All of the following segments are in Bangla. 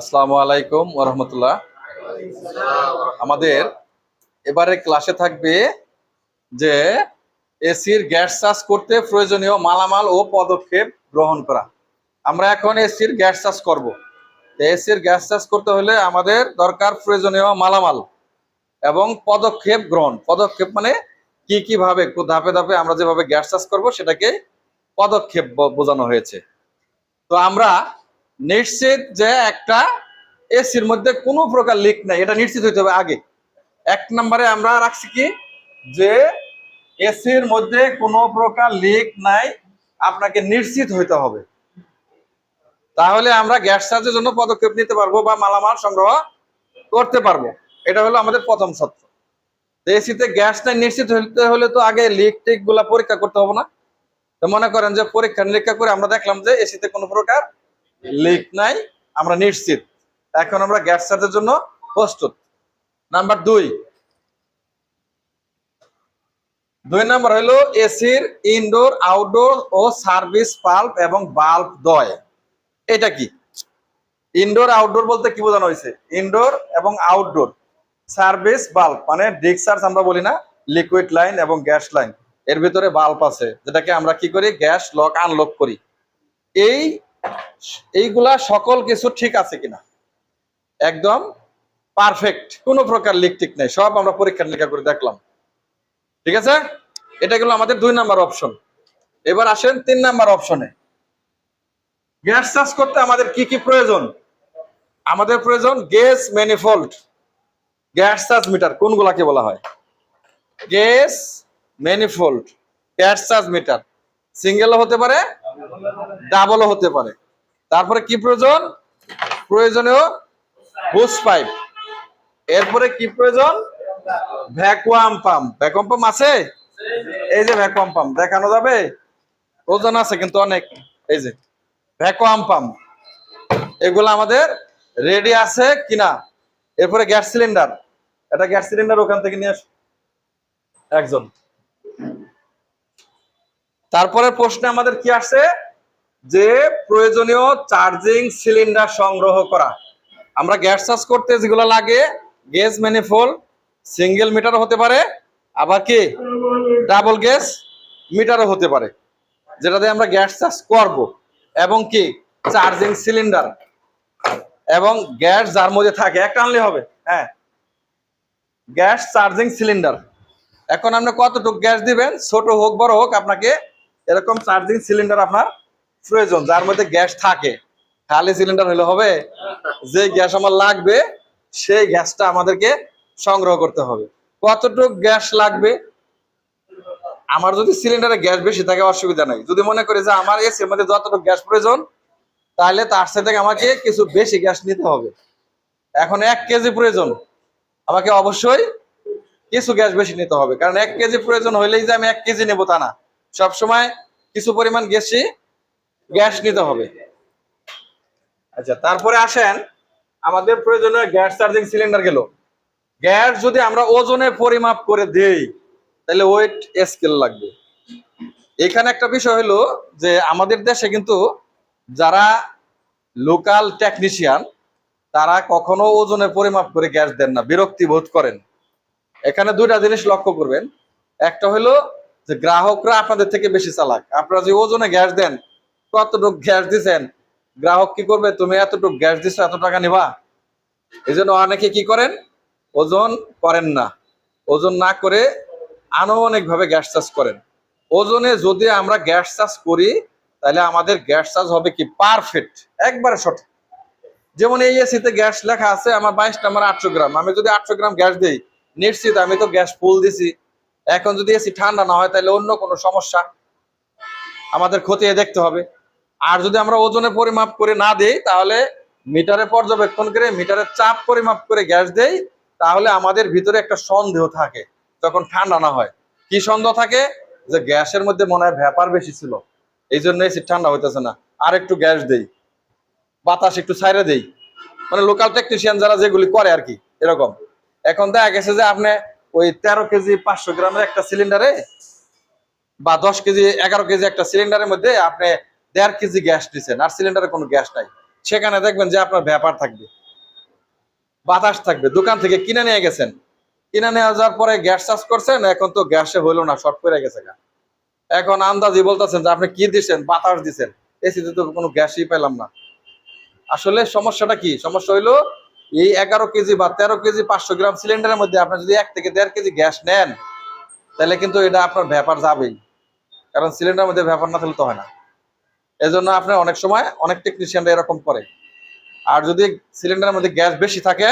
আসসালামু আলাইকুম ওরহমতুল্লাহ আমাদের এবারে ক্লাসে থাকবে যে এসির গ্যাস চাষ করতে প্রয়োজনীয় মালামাল ও পদক্ষেপ গ্রহণ করা। আমরা এখন এসির গ্যাস চাষ করব। এসির গ্যাস চাষ করতে হলে আমাদের দরকার প্রয়োজনীয় মালামাল এবং পদক্ষেপ গ্রহণ। পদক্ষেপ মানে কি কি ভাবে ধাপে ধাপে আমরা যেভাবে গ্যাস চাষ করব সেটাকে পদক্ষেপ বোঝানো হয়েছে। তো আমরা নিশ্চিত যে একটা এসির মধ্যে কোনো প্রকার লিক নাই, এটা নিশ্চিত হইতে হবে আগে। এক নম্বরে আমরা রাখছি কি? যে এসির মধ্যে কোনো প্রকার লিক নাই, আপনাকে নিশ্চিত হইতে হবে। তাহলে আমরা গ্যাস চার্জের জন্য পদক্ষেপ নিতে পারব বা মালামাল সংগ্রহ করতে পারব। এটা হলো আমাদের প্রথম সত্য। এসিতে গ্যাস নাই, নিশ্চিত হইতে হলে তো আগে লিক টিকগুলা পরীক্ষা করতে হবে না। তো মনে করেন যে পরীক্ষা নিরীক্ষা করে আমরা দেখলাম যে এসিতে কোনো প্রকার লিক নাই, আমরা নিশ্চিত। এখন আমরা গ্যাস চার্জের জন্য প্রস্তুত। নাম্বার দুই। দুই নাম্বার হলো এসির ইনডোর আউটডোর ও সার্ভিস পাল্প এবং বাল্ব দয়। এটা কি? ইনডোর আউটডোর বলতে কি বোঝানো হয়েছে? ইনডোর এবং আউটডোর সার্ভিস বাল্ব মানে ডিকচার্জ আমরা বলি না লিকুইড লাইন এবং গ্যাস লাইন এর ভিতরে বাল্ব আছে, যেটাকে আমরা কি করি? গ্যাস লক আনলক করি। এই এইগুলা সকল কিছু ঠিক আছে কিনা? একদম পারফেক্ট কোনো প্রকার লিক টিক নেই। সব আমরা পরীক্ষা নিরীক্ষা করে দেখলাম। ঠিক আছে? এটা গেল আমাদের দুই নাম্বার অপশন এবার আসেন তিন নাম্বার অপশনে গ্যাস চার্জ করতে আমাদের কি কি প্রয়োজন? আমাদের প্রয়োজন gas manifold gas charge meter কোনগুলাকে বলা হয়? Gas manifold gas charge meter সিঙ্গেলও হতে পারে ডাবলও হতে পারে। তারপরে কি প্রয়োজন? প্রয়োজনীয় বুস পাইপ এরপরে কি প্রয়োজন? ভ্যাকুয়াম পাম্প ভ্যাকুয়াম পাম্প আছে? এই যে ভ্যাকুয়াম পাম্প দেখানো যাবে? ওজন আছে কিন্তু অনেক। এই যে ভ্যাকুয়াম পাম্প এগুলো আমাদের রেডি আছে কিনা? এরপরে গ্যাস সিলিন্ডার এটা গ্যাস সিলিন্ডার ওখান থেকে নিয়ে আস একজন। তারপরে প্রশ্নে আমাদের কি আসছে যে প্রয়োজনীয় চার্জিং সিলিন্ডার সংগ্রহ করা। আমরা গ্যাস চার্জ করতে যেগুলো লাগে, গ্যাস ম্যানিফোল্ড, সিঙ্গেল মিটারও হতে পারে, আবার কি? ডাবল গ্যাস মিটারও হতে পারে, যেটা দিয়ে আমরা গ্যাস চার্জ করব। এবং কি? Charging cylinder. এবং গ্যাস যার মধ্যে থাকে, একটা আনলে হবে হ্যাঁ। Gas charging cylinder. এখন আপনি কতটুকু গ্যাস দিবেন? ছোট হোক, বড় হোক, আপনাকে এরকম চার্জিং সিলিন্ডার আপনার প্রয়োজন, যার মধ্যে গ্যাস থাকে। খালি সিলিন্ডার হলে হবে, যে গ্যাস আমার লাগবে, সেই গ্যাসটা আমাদেরকে সংগ্রহ করতে হবে। কতটুক গ্যাস লাগবে? আমার যদি সিলিন্ডারে গ্যাস বেশি থাকে, অসুবিধা নাই। যদি মনে করি যে আমার এসির মধ্যে যতটুকু গ্যাস প্রয়োজন, তাহলে তার সাথে আমাকে কিছু বেশি গ্যাস নিতে হবে। এখন এক কেজি প্রয়োজন। আমাকে অবশ্যই কিছু গ্যাস বেশি নিতে হবে। কারণ এক কেজি প্রয়োজন হইলেই যে আমি এক কেজি নেব তা না। সবসময় কিছু পরিমাণ গ্যাসই গ্যাস নিতে হবে। আচ্ছা তারপরে আসেন, আমাদের প্রয়োজনীয় গ্যাস চার্জিং সিলিন্ডার গেল। গ্যাস যদি আমরা ওজনে পরিমাপ করে দেই, তাহলে ওয়েট স্কেল লাগবে। এখানে একটা বিষয় হলো যে আমাদের দেশে কিন্তু যারা লোকাল টেকনিশিয়ান, তারা কখনো ওজনে পরিমাপ করে গ্যাস দেন না, বিরক্তি বোধ করেন। এখানে দুইটা জিনিস লক্ষ্য করবেন। একটা হলো যে গ্রাহকরা আপনাদের থেকে বেশি চালাক। আপনারা যে ওজনে গ্যাস দেন, কতটুকু গ্যাস দিছেন, গ্রাহক কি করবে? তুমি এতটুকু গ্যাস দিছো, এত টাকা নিবা? এই জন্য অনেকে কি করেন? ওজন করেন না। ওজন না করে আনুমানিক ভাবে গ্যাস চার্জ করেন। ওজনে যদি আমরা গ্যাস চার্জ করি, তাহলে আমাদের গ্যাস চার্জ হবে কি পারফেক্ট, একবারে সঠিক। যেমন এই এসিতে গ্যাস লেখা আছে, আমার বাইশ নাম্বার আটশো গ্রাম। আমি যদি আটশো গ্রাম গ্যাস দিই, নিশ্চিত আমি তো গ্যাস ফুল দিছি। এখন যদি এসি ঠান্ডা না হয়, তাহলে অন্য কোনো সমস্যা। আমাদের খতিয়ে দেখতে হবে। আর যদি আমরা ওজনে পরিমাপ করে না দেই, তাহলে মিটারে পর্যবেক্ষণ করে মিটারের চাপ পরিমাপ করে গ্যাস দেই, তাহলে আমাদের ভিতরে একটা সন্দেহ থাকে যখন ঠান্ডা না হয়। কি সন্দেহ থাকে? যে গ্যাসের মধ্যে মনে হয় ভ্যাপার বেশি ছিল। এই জন্য এসি ঠান্ডা হইতেছে না। আর একটু গ্যাস দেই। বাতাস একটু ছাইরে দেই। মানে লোকাল টেকনিশিয়ান যারা যেগুলি করে আর কি, এরকম। এখন দেখা গেছে যে আপনি ওই তেরো কেজি পাঁচশো গ্রামের একটা সিলিন্ডারে বা দশ কেজি, এগারো কেজি একটা সিলিন্ডারের মধ্যে আপনি দেড় কেজি গ্যাস দিচ্ছেন আর সিলিন্ডারে কোনো গ্যাস নাই। সেখানে দেখবেন যে আপনার ব্যাপার থাকবে। বাতাস থাকবে। দোকান থেকে কিনে নিয়ে গেছেন। কিনে নিয়ে যাওয়ার পরে গ্যাস চার্জ করছেন, এখন তো গ্যাসে হইল না, শর্ট করে গেছে। এখন আন্দাজি বলতেছেন যে আপনি কি দিচ্ছেন বাতাস দিচ্ছেন এসিতে তো কোনো গ্যাসই পেলাম না। আসলে সমস্যাটা কি? সমস্যা হইল এই এগারো কেজি বা তেরো কেজি পাঁচশো গ্রাম সিলিন্ডারের মধ্যে আপনি যদি এক থেকে দেড় কেজি গ্যাস নেন, তাহলে কিন্তু এটা আপনার ব্যাপার যাবেই। কারণ সিলিন্ডারের মধ্যে ব্যাপার না থাকলে তো হয় না। এজন্য আপনার অনেক সময় অনেক টেকনিশিয়ানরা এরকম করে। আর যদি সিলিন্ডারের মধ্যে গ্যাস বেশি থাকে,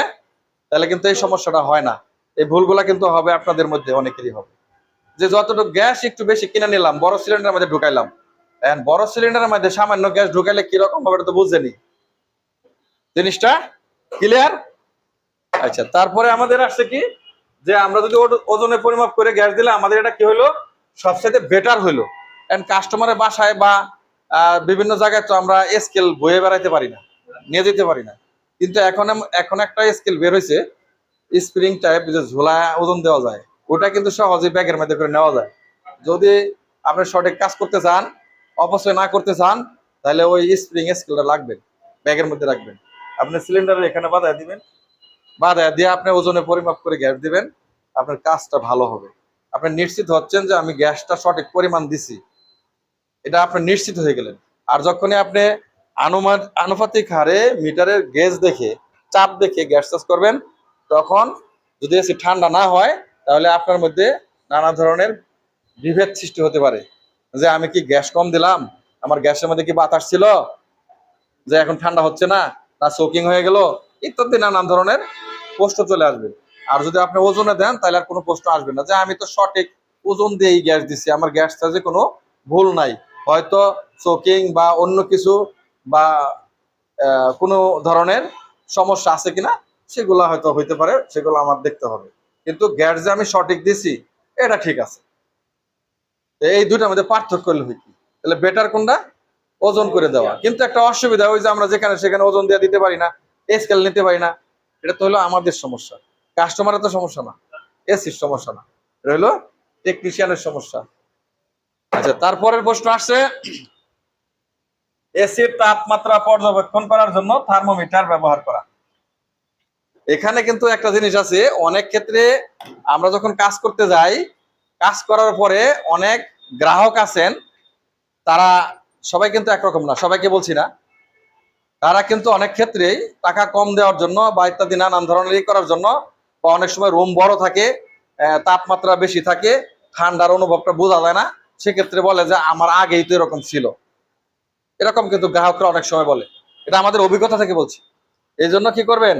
তাহলে কিন্তু এই সমস্যাটা হয় না। এই ভুলগুলা কিন্তু হবে আপনাদের মধ্যে, অনেকেরই হবে। যে যতটুকু গ্যাস একটু বেশি কিনে নিলাম, বড় সিলিন্ডারের মধ্যে ঢুকাইলাম। বড় সিলিন্ডারের মধ্যে সামান্য গ্যাস ঢুকাইলে কীরকম হবে এটা তো বুঝেনি। জিনিসটা ক্লিয়ার আচ্ছা তারপরে আমাদের আসছে কি? যে আমরা যদি ওজনে পরিমাপ করে গ্যাস দিলে আমাদের এটা কি হলো সবসাথে বেটার হইল। এন্ড কাস্টমারের বাসায় বা বিভিন্ন জায়গায় তো আমরা স্কেল বয়ে বেড়াইতে পারি না, নিয়ে যেতে পারি না। কিন্তু এখন এখন একটা স্কেল বের হয়েছে স্প্রিং টাইপ যে ঝোলা ওজন দেওয়া যায়, ওটা কিন্তু সহজে ব্যাগের মধ্যে করে নেওয়া যায়। যদি আপনি সঠিক কাজ করতে চান, অপচয় না করতে চান, তাহলে ওই স্প্রিং স্কেলটা লাগবে, ব্যাগের মধ্যে রাখবেন। আপনি সিলিন্ডার এখানে বাধায় দিবেন। বাধায় দিয়ে আপনি ওজনে পরিমাপ করে গ্যাস দিবেন। আপনার কাজটা ভালো হবে। আপনি নিশ্চিত হচ্ছেন যে আমি গ্যাসটা সঠিক পরিমাণ দিছি। এটা আপনি নিশ্চিত হয়ে গেলেন। আর যখনই আপনি আনুমান আনুপাতিক হারে মিটারের গেজ দেখে, চাপ দেখে গ্যাস চার্জ করবেন, তখন যদি এসি ঠান্ডা না হয়, তাহলে আপনার মধ্যে নানা ধরনের বিভেদ সৃষ্টি হতে পারে। যে আমি কি গ্যাস কম দিলাম? আমার গ্যাসের মধ্যে কি বাতাস ছিল? যে এখন ঠান্ডা হচ্ছে না? না সোকিং হয়ে গেল, ইত্যাদি নানান ধরনের প্রশ্ন চলে আসবে। আর যদি আপনি ওজনে দেন, তাহলে আর কোনো প্রশ্ন আসবে না। যে আমি তো সঠিক ওজন দিয়েই গ্যাস দিছি, আমার গ্যাস চার্জে কোনো ভুল নাই। হয়তো চোকিং বা অন্য কিছু বা কোনো ধরনের সমস্যা আছে কিনা, সেগুলো হয়তো হইতে পারে, সেগুলো আমার দেখতে হবে। কিন্তু গ্যাস যে আমি সঠিক দিছি, এটা ঠিক আছে। এই দুটার মধ্যে পার্থক্য হলো তাহলে বেটার কোনটা? ওজন করে দেওয়া। কিন্তু একটা অসুবিধা, ওই যে আমরা যেখানে সেখানে ওজন দিয়ে দিতে পারি না স্কেল নিতে পারি না, এটা তো হলো আমাদের সমস্যা। কাস্টমারের তো সমস্যা না এসির সমস্যা না, এটা হলো টেকনিশিয়ানের সমস্যা। আচ্ছা তারপরের প্রশ্ন আসছে এসির তাপমাত্রা পর্যবেক্ষণ করার জন্য থার্মোমিটার ব্যবহার করা। এখানে কিন্তু একটা জিনিস আছে, অনেক ক্ষেত্রে আমরা যখন কাজ করতে যাই, কাজ করার পরে অনেক গ্রাহক আছেন, তারা সবাই কিন্তু একরকম না, সবাইকে বলছি না। তারা কিন্তু অনেক ক্ষেত্রেই টাকা কম দেওয়ার জন্য বা ইত্যাদি নানান ধরনের করার জন্য বা অনেক সময় রুম বড় থাকে তাপমাত্রা বেশি থাকে, ঠান্ডার অনুভবটা বোঝা যায় না, সেক্ষেত্রে বলে যে আমার আগেই তো এরকম ছিল। এরকম কিন্তু গ্রাহকরা অনেক সময় বলে। এটা আমাদের অভিজ্ঞতা থেকে বলছি। এই জন্য কি করবেন?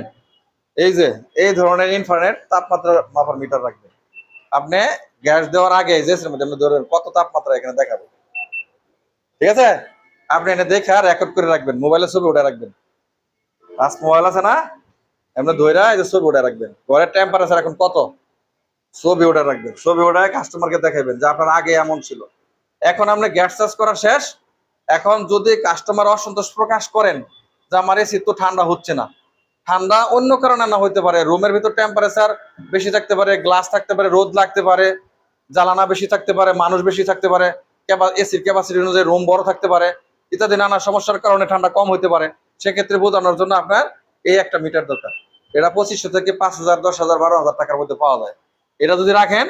এই যে, এই ধরনের ইনফারনেট তাপমাত্রা মাপার মিটার রাখবেন। আপনি গ্যাস দেওয়ার আগে যে ধরেন কত তাপমাত্রা এখানে দেখাবে? ঠিক আছে? আপনি এনে দেখে আর রেকর্ড করে রাখবেন মোবাইলে ছবি ওটা রাখবেন। পাঁচ মোবাইল আছে না? এমনি ধৈরা এই যে ছবি ওটা রাখবেন। ঘরের টেম্পারেচার এখন কত? ছবি ওটা রাখবেন। ছবি ওটায় কাস্টমারকে দেখাবেন যে আপনার আগে এমন ছিল। এখন আপনি গ্যাস চার্জ করা শেষ। এখন যদি কাস্টমার অসন্তোষ প্রকাশ করেন যে আমার এসি তো ঠান্ডা হচ্ছে না। ঠান্ডা অন্য কারণে না হইতে পারে। রুমের ভিতর টেম্পারেচার বেশি থাকতে পারে গ্লাস থাকতে পারে, রোদ লাগতে পারে, জ্বালানা বেশি থাকতে পারে, মানুষ বেশি থাকতে পারে। এসির ক্যাপাসিটি অনুযায়ী রুম বড় থাকতে পারে, ইত্যাদি নানা সমস্যার কারণে ঠান্ডা কম হতে পারে, সেক্ষেত্রে বোঝানোর জন্য আপনার এই একটা মিটার দরকার। এটা পঁচিশশো থেকে পাঁচ হাজার, দশ হাজার, বারো হাজার টাকার মধ্যে পাওয়া যায়। এটা যদি রাখেন,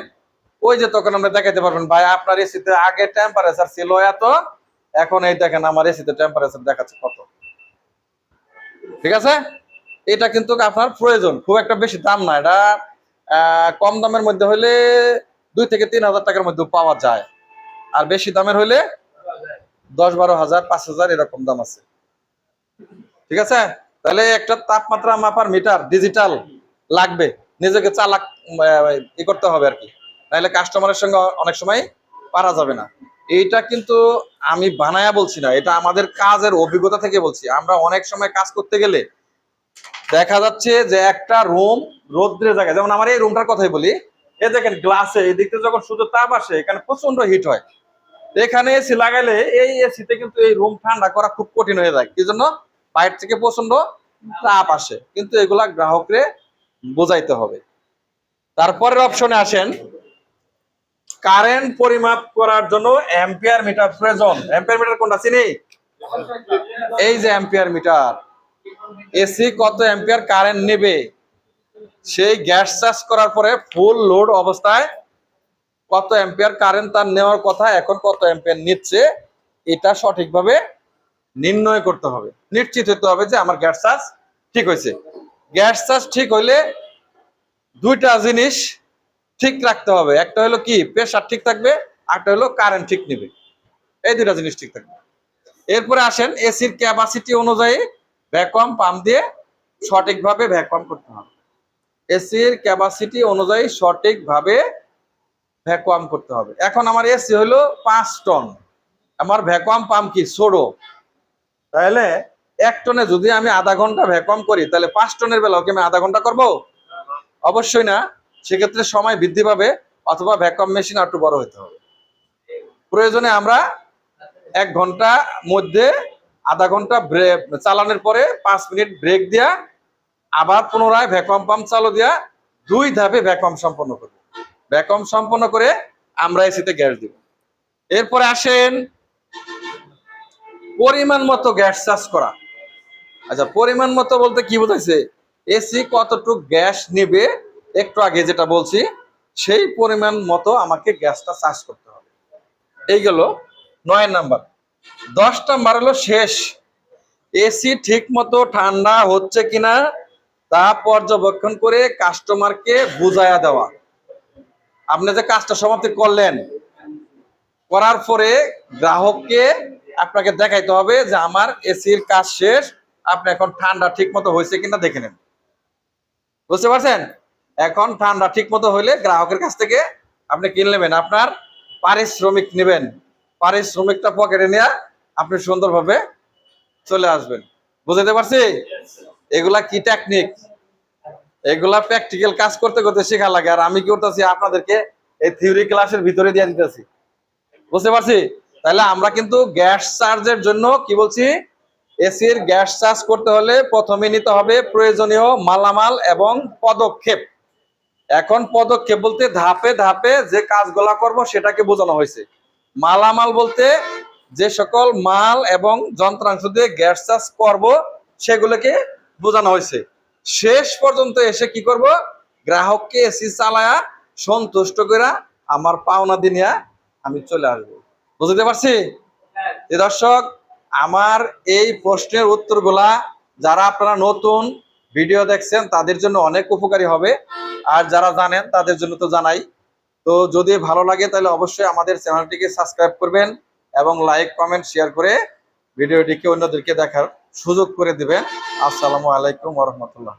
ওই যে তখন আমরা দেখাতে পারবেন, ভাই, আপনার এসিতে আগে টেম্পারেচার ছিল এত, এখন এই দেখেন আমার এসিতে টেম্পারেচার দেখাচ্ছে কত। ঠিক আছে? এটা কিন্তু আপনার প্রয়োজন, খুব একটা বেশি দাম না, এটা কম দামের মধ্যে হলে দুই থেকে তিন হাজার টাকার মধ্যে পাওয়া যায়। আর বেশি দামের হলে দশ বারো হাজার, পাঁচ হাজার এরকম দাম আছে। ঠিক আছে? তাহলে একটা তাপমাত্রা মাপার মিটার ডিজিটাল লাগবে। নিজেকে চালাক ই করতে হবে আর কি। নাহলে কাস্টমারের সঙ্গে অনেক সময় পারা যাবে না। এইটা কিন্তু আমি বানায়া বলছি না। এটা আমাদের কাজের অভিজ্ঞতা থেকে বলছি। আমরা অনেক সময় কাজ করতে গেলে দেখা যাচ্ছে যে একটা রুম রোদ্রে জায়গায়, যেমন আমার এই রুমটার কথাই বলি। এ দেখেন গ্লাসে এদিক থেকে যখন শুধু তাপ আসে, এখানে প্রচণ্ড হিট হয়। এখানে এসি লাগাইলে এই এসিতে কিন্তু এই রুম ঠান্ডা করা খুব কঠিন হয়ে যায়। কি জন্য? বাইরে থেকে প্রচণ্ড তাপ আসে। কিন্তু এগুলা গ্রাহকরে বোঝাইতে হবে। তারপরের অপশনে আসেন। কারেন্ট পরিমাপ করার জন্য অ্যাম্পিয়ার মিটার প্রয়োজন অ্যাম্পিয়ার মিটার কোনটা? চিনি? এই যে অ্যাম্পিয়ার মিটার এসি কত অ্যাম্পিয়ার কারেন্ট নেবে? সেই গ্যাস চার্জ করার পরে ফুল লোড অবস্থায় কত অ্যাম্পিয়ার কারেন্ট তার নেওয়ার কথা, এখন কত অ্যাম্পিয়ার নিচ্ছে, এটা সঠিকভাবে নির্ণয় করতে হবে। নিশ্চিত হতে হবে যে আমার গ্যাস চার্জ ঠিক হয়েছে। গ্যাস চার্জ ঠিক হইলে দুইটা জিনিস ঠিক রাখতে হবে। একটা হলো কি প্রেশার ঠিক থাকবে একটা হলো কারেন্ট ঠিক নেবে। এই দুইটা জিনিস ঠিক থাকবে। এরপরে আসেন এসির ক্যাপাসিটি অনুযায়ী ভ্যাকুয়াম পাম্প দিয়ে সঠিকভাবে ভ্যাকুয়াম করতে হবে। এসির ক্যাপাসিটি অনুযায়ী সঠিকভাবে ভ্যাকুয়াম করতে হবে। এখন আমার এসি হলো পাঁচ টন আমার ভ্যাকুয়াম পাম্প কি? ছোড়ো তাহলে এক টনে যদি আমি আধা ঘণ্টা ভ্যাকুয়াম করি, তাহলে পাঁচ টনের বেলাও কি আমি আধা ঘণ্টা করব? অবশ্যই না। সেক্ষেত্রে সময় বৃদ্ধি পাবে, অথবা ভ্যাকুয়াম মেশিন একটু বড় হতে হবে। প্রয়োজনে আমরা এক ঘণ্টা মধ্যে আধা ঘণ্টা চালানোর পরে পাঁচ মিনিট ব্রেক দিয়া আবার পুনরায় ভ্যাকুয়াম পাম্প চালু দিয়া দুই ধাপে ভ্যাকুয়াম সম্পন্ন করব। ভ্যাকুয়াম সম্পন্ন করে আমরা এসিতে গ্যাস দিব। এরপরে আসেন, পরিমাণ মতো গ্যাস চার্জ করা। আচ্ছা পরিমাণ মতো বলতে কি বোঝাইছে? এসি কতটুক গ্যাস নেবে, একটু আগে যেটা বলছি, সেই পরিমাণ মতো আমাকে গ্যাসটা চার্জ করতে হবে। এই গেল নয় নাম্বার। দশ নাম্বার হলো শেষ। এসি ঠিক মতো ঠান্ডা হচ্ছে কিনা তা পর্যবেক্ষণ করে কাস্টমারকে বুঝাইয়া দেওয়া। আপনি যে কাজটা সমাপ্তি করলেন করার পরে গ্রাহককে আপনাকে দেখাইতে হবে যে আমার এসির কাজ শেষ আপনি এখন ঠান্ডা ঠিক মতো হয়েছে কিনা দেখে নেন। বুঝতে পারছেন? এখন ঠান্ডা ঠিক মতো হইলে গ্রাহকের কাছ থেকে আপনি কিনে নেবেন আপনার পারিশ্রমিক নেবেন। পারিশ্রমিকটা পকেটে নেওয়া আপনি সুন্দরভাবে চলে আসবেন। বুঝতে পারছি? এগুলা কি টেকনিক এগুলা প্র্যাকটিক্যাল কাজ করতে করতে শেখা লাগে। আর আমি কি করতেছি, আপনাদেরকে এই থিওরি ক্লাসের ভিতরে দিয়ে দিতেছি। বুঝতে পারছি? তাহলে আমরা কিন্তু গ্যাস চার্জের জন্য কি বলছি? এসির গ্যাস চার্জ করতে হলে প্রথমে নিতে হবে প্রয়োজনীয় মালামাল এবং পদক্ষেপ। এখন পদক্ষেপ বলতে ধাপে ধাপে যে কাজগুলা করব সেটাকে বোঝানো হয়েছে। মালামাল বলতে যে সকল মাল এবং যন্ত্রাংশ দিয়ে গ্যাস চার্জ করব, সেগুলোকে বোঝানো হয়েছে। শেষ পর্যন্ত এসে কি করব? গ্রাহককে এসি চালায়া সন্তুষ্ট করে আমার পাওনা দিনিয়া আমি চলে আসব। বুঝতে পারছি? দর্শক, আমার এই প্রশ্নের উত্তরগুলা যারা আপনারা নতুন ভিডিও দেখছেন, তাদের জন্য অনেক উপকারী হবে। আর যারা জানেন, তাদের জন্য তো জানাই। তো যদি ভালো লাগে, তাহলে অবশ্যই আমাদের চ্যানেলটিকে সাবস্ক্রাইব করবেন এবং লাইক, কমেন্ট, শেয়ার করে ভিডিওটিকে অন্যদেরকে দেখার সুযোগ করে দিবেন। আসসালামু আলাইকুম রহমতুল্লাহ।